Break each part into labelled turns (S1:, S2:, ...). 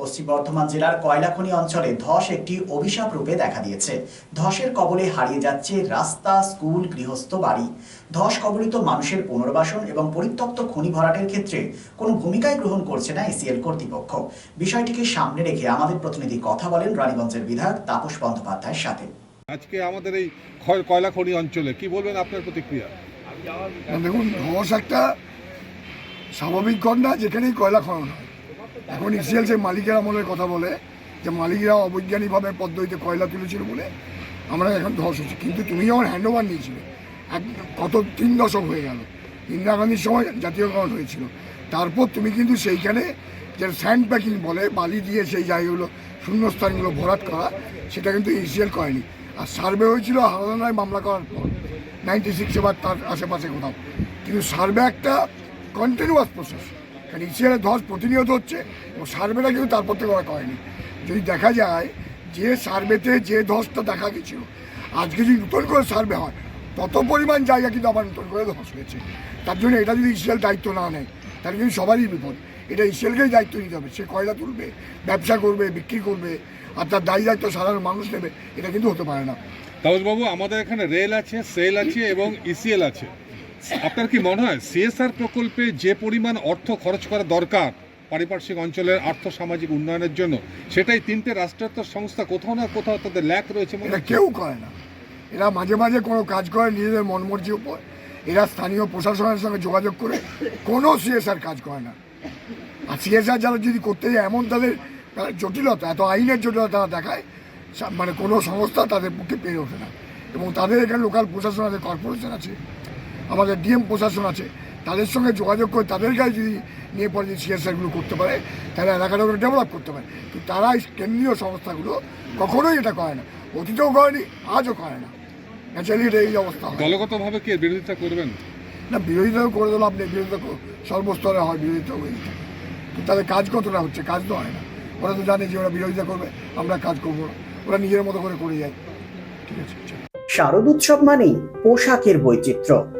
S1: পশ্চিম বর্ধমান জেলার কয়লাখনি অঞ্চলে ধস একটি অভিশাপ রূপে দেখা দিয়েছে। ধসের কবলে হারিয়ে যাচ্ছে রাস্তা স্কুল গৃহস্থ বাড়ি। ধস কবলিত মানুষের পুনর্বাসন এবং পরিত্যক্ত খনি ভরাটের ক্ষেত্রে কোনো ভূমিকাই গ্রহণ করছে না এসিএল কর্তৃপক্ষ। বিষয়টিকে সামনে রেখে আমাদের প্রতিনিধি কথা বলেন রানীগঞ্জের বিধায়ক তাপস বন্দ্যোপাধ্যায়ের সাথে।
S2: আজকে আমাদের এই ক্ষয়- কয়লা খনি অঞ্চলে কি বলবেন আপনার প্রতিক্রিয়া?
S3: দেখুন ধস একটা স্বাভাবিক ঘটনা যেখানেই কয়লা খনন হয়। এখন ইসিএল সেই মালিকের আমলের কথা বলে যে মালিকরা অবৈজ্ঞানিকভাবে পদ্ধতিতে কয়লা তুলেছিল বলে আমরা এখন ধস হচ্ছে কিন্তু তুমি যখন হ্যান্ড ওভার নিয়েছিলে, এক কত তিন দশক হয়ে গেল, ইন্দিরা গান্ধীর সময় জাতীয়করণ হয়েছিল। তারপর তুমি কিন্তু সেইখানে যে স্যান্ড প্যাকিং বলে, বালি দিয়ে সেই জায়গাগুলো, শূন্যস্থানগুলো ভরাট করা, সেটা কিন্তু ইসিএল করেনি। আর সার্ভে হয়েছিল হারাদানায় মামলা করার পর নাইনটি সিক্সে বা তার আশেপাশে কোথাও। কিন্তু সার্ভে একটা কন্টিনিউয়াস প্রসেস কারণ ইসিআর ধস প্রতিনিয়ত হচ্ছে এবং সার্ভেটা কিন্তু তারপর থেকে ওরা করেনি। যদি দেখা যায় যে সার্ভেতে যে ধসটা দেখা গেছিল, আজকে যদি নতুন করে সার্ভে হয়, তত পরিমাণ জায়গা কিন্তু আবার নতুন করে ধস হয়েছে। তার জন্য এটা যদি ইসিএল দায়িত্ব না নেয়, তাহলে কিন্তু সবারই বিপদ। এটা ইসিএলকেই দায়িত্ব নিতে হবে। সে কয়লা তুলবে, ব্যবসা করবে, বিক্রি করবে, আর তার দায়ী দায়িত্ব সাধারণ মানুষ নেবে, এটা কিন্তু হতে পারে না।
S2: তাপসবাবু, আমাদের এখানে রেল আছে, সেল আছে এবং ইসিএল আছে। আপনার কি মনে হয় সিএসআর প্রকল্পে যে পরিমাণ অর্থ খরচ করা দরকার পারিপার্শ্বিক অঞ্চলের আর্থ সামাজিক উন্নয়নের জন্য সেটাই তিনটে রাষ্ট্রায়ত্ত সংস্থা কোথাও না কোথাও তাদের ল্যাক রয়েছে মনে
S3: কেউ করে না। এরা মাঝে মাঝে কোনো কাজ করে নিজেদের মনমর্জির উপর। এরা স্থানীয় প্রশাসনের সঙ্গে যোগাযোগ করে কোনো সিএসআর কাজ করে না। আর সিএসআর যারা যদি করতে যায় এমন তাদের তার জটিলতা এত আইনের জটিলতা তারা দেখায় মানে কোনো সংস্থা তাদের পক্ষে পেরে ওঠে না। এবং তাদের এখানে লোকাল প্রশাসন আছে কর্পোরেশন আছে আমাদের ডিএম প্রশাসন আছে তাদের সঙ্গে যোগাযোগ করে তাদের কাছে যদি নিয়ে পরে যদি সিএসআরগুলো করতে পারে তাহলে এলাকাটাকে ডেভেলপ করতে পারে। কিন্তু তারা কেন্দ্রীয় সংস্থাগুলো কখনোই এটা করে না অতীতেও করেনি আজও করে না। ন্যাচারালি এটা এই অবস্থা
S2: দলগতভাবে কি বিরোধিতা করবেন?
S3: না বিরোধিতাও করে দিল আপনি বিরোধিতা সর্বস্তরে হয় বিরোধিতা হয়ে কিন্তু তাদের কাজ কতটা হচ্ছে কাজ তো হয় না। ওরা তো জানে যে ওরা বিরোধিতা করবে আমরা কাজ করব না। ওরা নিজের মতো করে করে যায়। ঠিক আছে।
S1: শারদ উৎসব মানেই পোশাকের বৈচিত্র্য।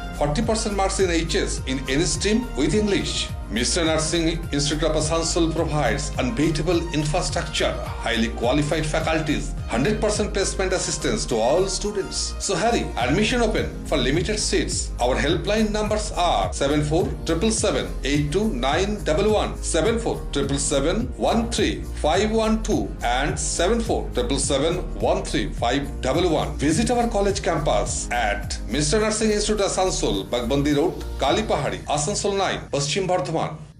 S4: 40% marks in HS in any stream with English. Mr. Nursing Institute of Asansol provides unbeatable infrastructure, highly qualified faculties, 100% placement assistance to all students. So hurry, admission open for limited seats. Our helpline numbers are 74 777 82911, 74 777 13 512 and 7477713511. Visit our college campus at Mr. Nursing Institute Asansol, Bagbandi Road, Kalipahari, Asansol 9, Paschim Bardhaman. one.